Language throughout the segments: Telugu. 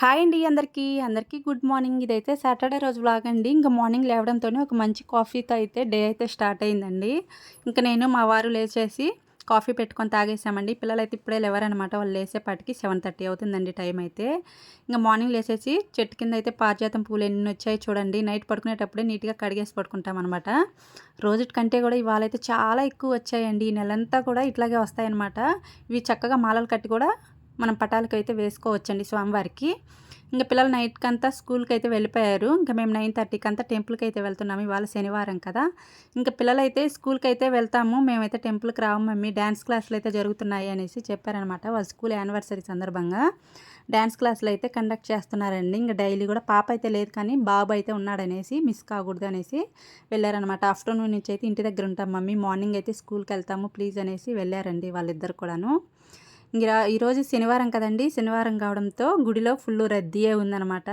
హాయ్ అండి అందరికీ. అందరికీ గుడ్ మార్నింగ్. ఇదైతే సాటర్డే రోజు వ్లాగ్ అండి. ఇంకా మార్నింగ్ లేవడంతోనే ఒక మంచి కాఫీతో అయితే డే అయితే స్టార్ట్ అయిందండి. ఇంకా నేను మా వారు లేచేసి కాఫీ పెట్టుకొని తాగేసామండి. పిల్లలు అయితే ఇప్పుడే లేవరనమాట వాళ్ళు లేసేపాటికి సెవెన్ థర్టీ అవుతుందండి టైం అయితే. ఇంకా మార్నింగ్ లేసేసి చెట్టు కింద అయితే పారిజాతం పూలు ఎన్ని వచ్చాయి చూడండి. నైట్ పడుకునేటప్పుడే నీట్గా కడిగేసి పడుకుంటాం అనమాట రోజుటి కంటే కూడా ఇవాళ అయితే చాలా ఎక్కువ వచ్చాయండి. ఈ నెలంతా కూడా ఇట్లాగే వస్తాయన్నమాట. ఇవి చక్కగా మాలలు కట్టి కూడా మనం పటాలకు అయితే వేసుకోవచ్చండి స్వామివారికి. ఇంకా పిల్లలు నైట్కి అంతా స్కూల్కి అయితే వెళ్ళిపోయారు. ఇంకా మేము నైన్ థర్టీకి అంతా టెంపుల్కి అయితే వెళ్తున్నాము ఇవాళ శనివారం కదా. ఇంకా పిల్లలు అయితే స్కూల్కి అయితే వెళ్తాము. మేమైతే టెంపుల్కి రాము మమ్మీ. డ్యాన్స్ క్లాసులు అయితే జరుగుతున్నాయి అనేసి చెప్పారనమాట. వాళ్ళ స్కూల్ యానివర్సరీ సందర్భంగా. డ్యాన్స్ క్లాసులు అయితే కండక్ట్ చేస్తున్నారండి. ఇంకా డైలీ కూడా పాప అయితే లేదు కానీ బాబు అయితే ఉన్నాడనేసి మిస్ కాకూడదు అనేసి వెళ్ళారనమాట. ఆఫ్టర్నూన్ నుంచి అయితే ఇంటి దగ్గర ఉంటాం మమ్మీ. మార్నింగ్ అయితే స్కూల్కి వెళ్తాము ప్లీజ్ అనేసి వెళ్ళారండి వాళ్ళిద్దరు కూడాను. ఈరోజు శనివారం కదండి. శనివారం కావడంతో గుడిలో ఫుల్ రద్దీయే ఉందన్నమాట.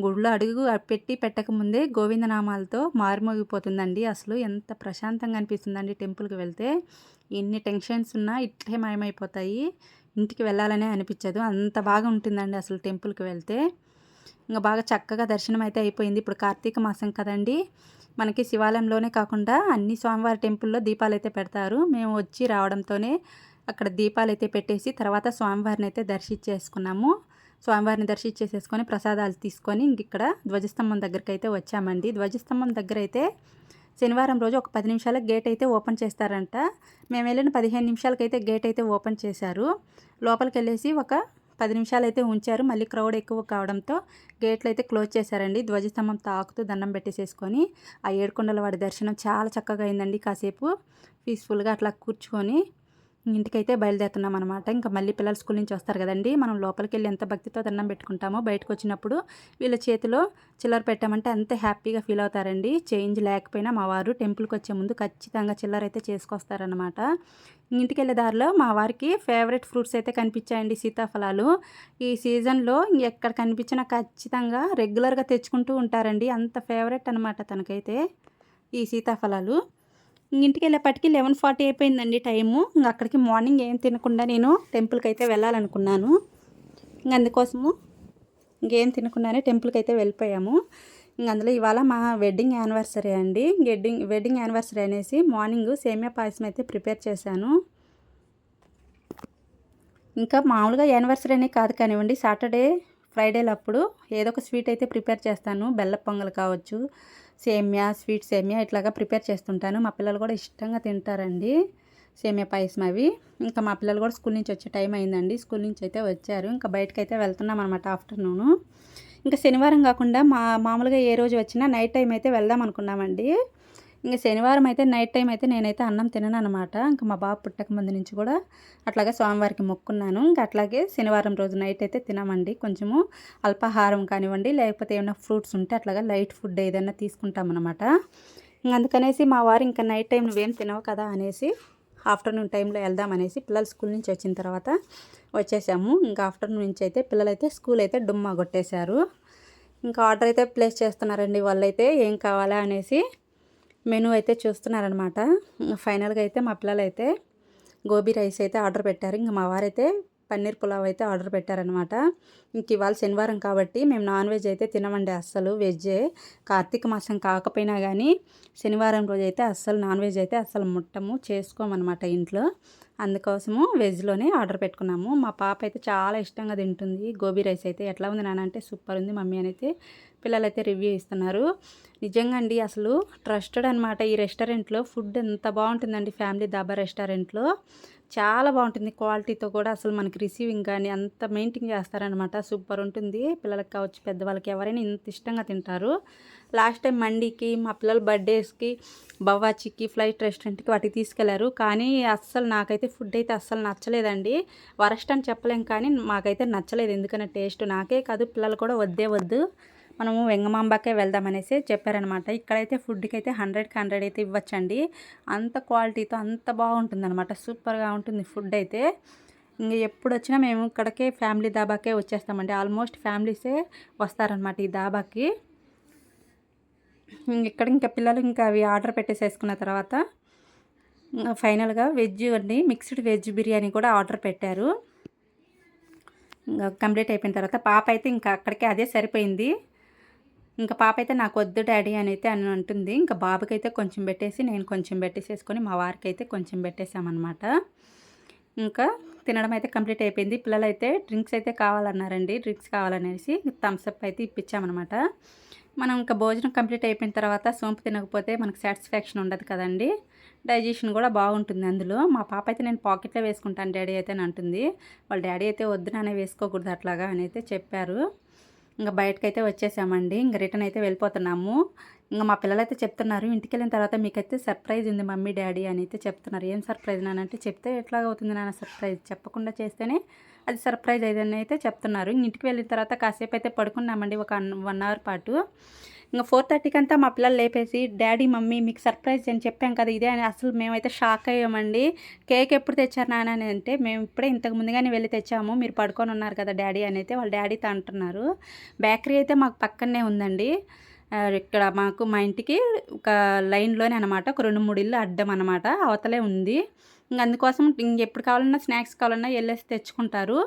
గుడిలో అడుగు పెట్టి పెట్టకముందే గోవిందనామాలతో మారుమోగిపోతుందండి. అసలు ఎంత ప్రశాంతంగా అనిపిస్తుందండి టెంపుల్కి వెళ్తే. ఎన్ని టెన్షన్స్ ఉన్నా ఇట్లే మాయమైపోతాయి. ఇంటికి వెళ్ళాలనే అనిపించదు. అంత బాగా ఉంటుందండి అసలు టెంపుల్కి వెళ్తే. ఇంకా బాగా చక్కగా దర్శనం అయితే అయిపోయింది. ఇప్పుడు కార్తీక మాసం కదండి. మనకి శివాలయంలోనే కాకుండా అన్ని స్వామివారి టెంపుల్లో దీపాలు అయితే పెడతారు. మేము వచ్చి రావడంతోనే అక్కడ దీపాలు అయితే పెట్టేసి తర్వాత స్వామివారిని అయితే దర్శించేసుకున్నాము. స్వామివారిని దర్శించేసేసుకొని ప్రసాదాలు తీసుకొని ఇక్కడ ధ్వజస్తంభం దగ్గరికి అయితే వచ్చామండి. ధ్వజస్తంభం దగ్గర అయితే శనివారం రోజు ఒక పది నిమిషాలకు గేట్ అయితే ఓపెన్ చేస్తారంట. మేము వెళ్ళిన పదిహేను నిమిషాలకైతే గేట్ అయితే ఓపెన్ చేశారు. లోపలికి వెళ్ళేసి ఒక పది నిమిషాలు అయితే ఉంచారు. మళ్ళీ క్రౌడ్ ఎక్కువ కావడంతో గేట్లు అయితే క్లోజ్ చేశారండి. ధ్వజస్తంభం తాకుతూ దండం పెట్టేసేసుకొని ఆ ఏడుకొండల వాడి దర్శనం చాలా చక్కగా అయిందండి కాసేపు. పీస్ఫుల్గా అట్లా కూర్చుకొని ఇంటికైతే బయలుదేరుతున్నాం అనమాట ఇంకా మళ్ళీ పిల్లలు స్కూల్ నుంచి వస్తారు కదండి. మనం లోపలికి వెళ్ళి ఎంత భక్తితో దండం పెట్టుకుంటామో బయటకు వచ్చినప్పుడు వీళ్ళ చేతిలో చిల్లర పెట్టామంటే అంతే హ్యాపీగా ఫీల్ అవుతారండి. చేంజ్ లేకపోయినా మా వారు టెంపుల్కి వచ్చే ముందు ఖచ్చితంగా చిల్లర అయితే చేసుకొస్తారనమాట ఇంటికి వెళ్ళే దారిలో మా వారికి ఫేవరెట్ ఫ్రూట్స్ అయితే కనిపించాయండి సీతాఫలాలు. ఈ సీజన్లో ఎక్కడ కనిపించినా ఖచ్చితంగా రెగ్యులర్గా తెచ్చుకుంటూ ఉంటారండి. అంత ఫేవరెట్ అనమాట తనకైతే ఈ సీతాఫలాలు. ఇంటికి వెళ్ళేపటికి లెవెన్ ఫార్టీ అయిపోయిందండి టైము. ఇంక అక్కడికి మార్నింగ్ ఏం తినకుండా నేను టెంపుల్కి అయితే వెళ్ళాలనుకున్నాను. ఇంక అందుకోసము ఇంకేం తినకుండానే టెంపుల్కి అయితే వెళ్ళిపోయాము. ఇంక అందులో ఇవాళ మా వెడ్డింగ్ యానివర్సరీ అండి. వెడ్డింగ్ వెడ్డింగ్ యానివర్సరీ అనేసి మార్నింగ్ సేమియా పాయసం అయితే ప్రిపేర్ చేశాను. ఇంకా మామూలుగా యానివర్సరీ అనే కాదు కానివ్వండి సాటర్డే ఫ్రైడేలప్పుడు ఏదో ఒక స్వీట్ అయితే ప్రిపేర్ చేస్తాను. బెల్ల పొంగల్ కావచ్చు సేమియా స్వీట్ సేమియా ఇట్లాగా ప్రిపేర్ చేస్తుంటాను. మా పిల్లలు కూడా ఇష్టంగా తింటారండి సేమియా పాయసం అవి. ఇంకా మా పిల్లలు కూడా స్కూల్ నుంచి వచ్చే టైం అయిందండి. స్కూల్ నుంచి అయితే వచ్చారు. ఇంకా బయటకైతే వెళ్తున్నాం అనమాట ఆఫ్టర్నూను. ఇంకా శనివారం కాకుండా మా మామూలుగా ఏ రోజు వచ్చినా నైట్ టైం అయితే వెళ్దాం అనుకున్నామండి. ఇంకా శనివారం అయితే నైట్ టైం అయితే నేనైతే అన్నం తినను అనమాట ఇంకా మా బాబు పుట్టక ముందు నుంచి కూడా అట్లాగే స్వామివారికి మొక్కున్నాను. ఇంకా అట్లాగే శనివారం రోజు నైట్ అయితే తినమండి. కొంచెము అల్పాహారం కానివ్వండి లేకపోతే ఏమైనా ఫ్రూట్స్ ఉంటే అట్లాగా లైట్ ఫుడ్ ఏదైనా తీసుకుంటామన్నమాట ఇంకా అందుకనేసి మా వారు ఇంకా నైట్ టైం నువ్వేం తినవు కదా అనేసి ఆఫ్టర్నూన్ టైంలో వెళ్దాం అనేసి పిల్లలు స్కూల్ నుంచి వచ్చిన తర్వాత వచ్చేసాము. ఇంకా ఆఫ్టర్నూన్ నుంచి అయితే పిల్లలైతే స్కూల్ అయితే డుమ్మా కొట్టేశారు. ఇంకా ఆర్డర్ అయితే ప్లేస్ చేస్తున్నారండి వాళ్ళైతే ఏం కావాలా అనేసి మెనూ అయితే చూస్తున్నారనమాట ఫైనల్గా అయితే మా పిల్లలు అయితే గోబీ రైస్ అయితే ఆర్డర్ పెట్టారు. ఇంకా మా వారైతే పన్నీర్ పులావ్ అయితే ఆర్డర్ పెట్టారనమాట ఇంక ఇవాళ శనివారం కాబట్టి మేము నాన్ వెజ్ అయితే తినమండి అస్సలు. వెజ్జే. కార్తీక మాసం కాకపోయినా కానీ శనివారం రోజు అయితే అస్సలు నాన్ వెజ్ అయితే అస్సలు ముట్టము చేసుకోమన్నమాట ఇంట్లో. అందుకోసము వెజ్లోనే ఆర్డర్ పెట్టుకున్నాము. మా పాప అయితే చాలా ఇష్టంగా తింటుంది. గోబీ రైస్ అయితే ఎట్లా ఉంది నాన్న అంటే సూపర్ ఉంది మమ్మీ అని అయితే పిల్లలైతే రివ్యూ ఇస్తున్నారు. నిజంగా అండి అసలు ట్రస్టెడ్ అనమాట ఈ రెస్టారెంట్లో. ఫుడ్ ఎంత బాగుంటుందండి ఫ్యామిలీ దాబా రెస్టారెంట్లో. చాలా బాగుంటుంది క్వాలిటీతో కూడా అసలు మనకి రిసీవింగ్ కానీ అంత మెయింటైన్ చేస్తారనమాట. సూపర్ ఉంటుంది. పిల్లలకి కావచ్చు పెద్దవాళ్ళకి ఎవరైనా ఇంత ఇష్టంగా తింటారు. లాస్ట్ టైం మండీకి మా పిల్లల బర్త్డేస్కి బవ్వాచికి ఫ్లైట్ రెస్టారెంట్కి వాటికి తీసుకెళ్ళారు. కానీ అస్సలు నాకైతే ఫుడ్ అయితే అస్సలు నచ్చలేదండి. వరస్ట్ అని చెప్పలేం కానీ మాకైతే నచ్చలేదు. ఎందుకంటే టేస్ట్ నాకే కాదు పిల్లలు కూడా వద్దే వద్దు. మనము వెంగమాంబకే వెళ్దామనేసి చెప్పారనమాట. ఇక్కడైతే ఫుడ్కి అయితే హండ్రెడ్కి హండ్రెడ్ అయితే ఇవ్వచ్చండి. అంత క్వాలిటీతో అంత బాగుంటుందన్నమాట సూపర్గా ఉంటుంది ఫుడ్ అయితే. ఇంక ఎప్పుడు వచ్చినా మేము ఇక్కడికే ఫ్యామిలీ దాబాకే వచ్చేస్తామండి. ఆల్మోస్ట్ ఫ్యామిలీసే వస్తారనమాట ఈ దాబాకి. ఇక్కడ ఇంకా పిల్లలు ఇంకా అవి ఆర్డర్ పెట్టేసేసుకున్న తర్వాత ఫైనల్గా వెజ్ అండి. మిక్స్డ్ వెజ్ బిర్యానీ కూడా ఆర్డర్ పెట్టారు. ఇంకా కంప్లీట్ అయిపోయిన తర్వాత పాప అయితే ఇంకా అక్కడికే అదే సరిపోయింది. ఇంకా పాప అయితే నాకు వద్దు డాడీ అని అయితే అని అంటుంది. ఇంకా బాబుకైతే కొంచెం పెట్టేసి నేను కొంచెం పెట్టేసేసుకొని మా వారికి అయితే కొంచెం పెట్టేసామన్నమాట ఇంకా తినడం అయితే కంప్లీట్ అయిపోయింది. పిల్లలు అయితే డ్రింక్స్ అయితే కావాలన్నారండి. డ్రింక్స్ కావాలనేసి థమ్స్అప్ అయితే ఇప్పించామన్నమాట. మనం ఇంకా భోజనం కంప్లీట్ అయిపోయిన తర్వాత సోంపు తినకపోతే మనకు సాటిస్ఫాక్షన్ ఉండదు కదండి. డైజెషన్ కూడా బాగుంటుంది అందులో. మా పాప అయితే నేను పాకెట్లో వేసుకుంటాను డాడీ అయితే అని అంటుంది. వాళ్ళ డాడీ అయితే వద్దు నానే వేసుకోకూడదు అట్లాగా అని అయితే చెప్పారు. ఇంకా బయటకైతే వచ్చేసామండి. ఇంకా రిటర్న్ అయితే వెళ్ళిపోతున్నాము. ఇంకా మా పిల్లలు అయితే చెప్తున్నారు ఇంటికి వెళ్ళిన తర్వాత మీకైతే సర్ప్రైజ్ ఉంది మమ్మీ డాడీ అని అయితే చెప్తున్నారు. ఏం సర్ప్రైజ్ నానంటే చెప్తే ఎట్లా అవుతుంది నాన్న సర్ప్రైజ్? చెప్పకుండా చేస్తేనే అది సర్ప్రైజ్ అయిందని అయితే చెప్తున్నారు. ఇంటికి వెళ్ళిన తర్వాత కాసేపు అయితే పడుకున్నామండి ఒక వన్ అవర్ పాటు. ఇంకా ఫోర్ థర్టీకి అంతా మా పిల్లలు లేపేసి డాడీ మమ్మీ మీకు సర్ప్రైజ్ అని చెప్పాం కదా ఇదే అని అసలు మేమైతే షాక్ అయ్యామండి. కేక్ ఎప్పుడు తెచ్చారు నాన్న అని అంటే మేము ఇప్పుడే ఇంతకు ముందుగానే వెళ్ళి తెచ్చాము మీరు పడుకొని ఉన్నారు కదా డాడీ అని అయితే వాళ్ళ డాడీతో అంటున్నారు. బేకరీ అయితే మాకు పక్కనే ఉందండి. ఇక్కడ మాకు మా ఇంటికి ఒక లైన్లోనే అనమాట ఒక రెండు మూడు ఇల్లు అడ్డం అనమాట అవతలే ఉంది. ఇంకా అందుకోసం ఎప్పుడు కావాలన్నా స్నాక్స్ కావాలన్నా వెళ్ళేసి తెచ్చుకుంటారు.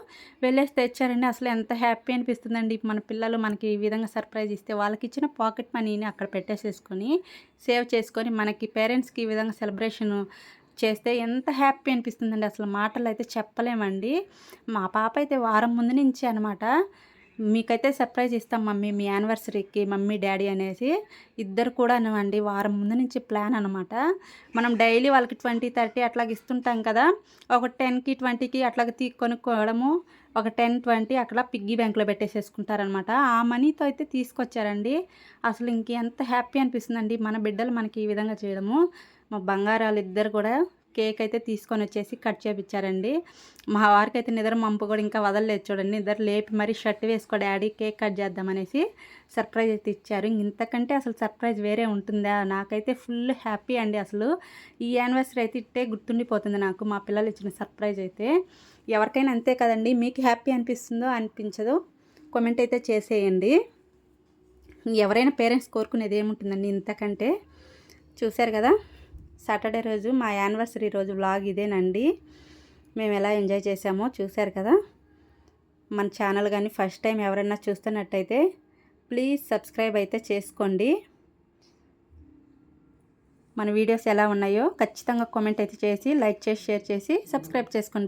వెళ్ళేసి తెచ్చారండి. అసలు ఎంత హ్యాపీ అనిపిస్తుందండి. మన పిల్లలు మనకి ఈ విధంగా సర్ప్రైజ్ ఇస్తే వాళ్ళకి ఇచ్చిన పాకెట్ మనీని అక్కడ పెట్టేసేసుకొని సేవ్ చేసుకొని మనకి పేరెంట్స్కి ఈ విధంగా సెలబ్రేషన్ చేస్తే ఎంత హ్యాపీ అనిపిస్తుందండి. అసలు మాటలు అయితే చెప్పలేమండి. మా పాప అయితే వారం ముందు నుంచి అనమాట మీకైతే సర్ప్రైజ్ ఇస్తాం మమ్మీ. మీ యానివర్సరీకి మమ్మీ డాడీ అనేసి ఇద్దరు కూడా అండి వారం ముందు నుంచి ప్లాన్ అనమాట మనం డైలీ వాళ్ళకి ట్వంటీ థర్టీ అట్లాగ ఇస్తుంటాం కదా. ఒక టెన్కి ట్వంటీకి అట్లాగ తీ కొనుక్కోవడము ఒక టెన్ ట్వంటీ అక్కడ పిగ్గీ బ్యాంక్లో పెట్టేసేసుకుంటారనమాట ఆ మనీతో అయితే తీసుకొచ్చారండి. అసలు ఇంకెంత హ్యాపీ అనిపిస్తుందండి. మన బిడ్డలు మనకి ఈ విధంగా చేయడము. మా బంగారాలు ఇద్దరు కూడా కేక్ అయితే తీసుకొని వచ్చేసి కట్ చేపించారండి మా వారికి అయితే నిద్ర మంపు కూడా ఇంకా వదలలేదు చూడండి. నిద్ర లేపి మరి షర్ట్ వేసుకో డాడీ కేక్ కట్ చేద్దామనేసి సర్ప్రైజ్ అయితే ఇచ్చారు. ఇంతకంటే అసలు సర్ప్రైజ్ వేరే ఉంటుందా? నాకైతే ఫుల్ హ్యాపీ అండి అసలు. ఈ యానివర్సరీ అయితే ఇట్టే గుర్తుండిపోతుంది నాకు మా పిల్లలు ఇచ్చిన సర్ప్రైజ్ అయితే. ఎవరికైనా అంతే కదండి. మీకు హ్యాపీ అనిపిస్తుందో అనిపించదో కామెంట్ అయితే చేసేయండి. ఎవరైనా పేరెంట్స్ కోరుకునేది ఏముంటుందండి ఇంతకంటే? చూశారు కదా? సాటర్డే రోజు మా యానివర్సరీ రోజు వ్లాగ్ ఇదేనండి. మేము ఎలా ఎంజాయ్ చేసామో చూశారు కదా? మన ఛానల్ కానీ ఫస్ట్ టైం ఎవరైనా చూస్తున్నట్టయితే ప్లీజ్ సబ్స్క్రైబ్ అయితే చేసుకోండి. మన వీడియోస్ ఎలా ఉన్నాయో ఖచ్చితంగా కామెంట్ అయితే చేసి లైక్ చేసి షేర్ చేసి సబ్స్క్రైబ్ చేసుకోండి.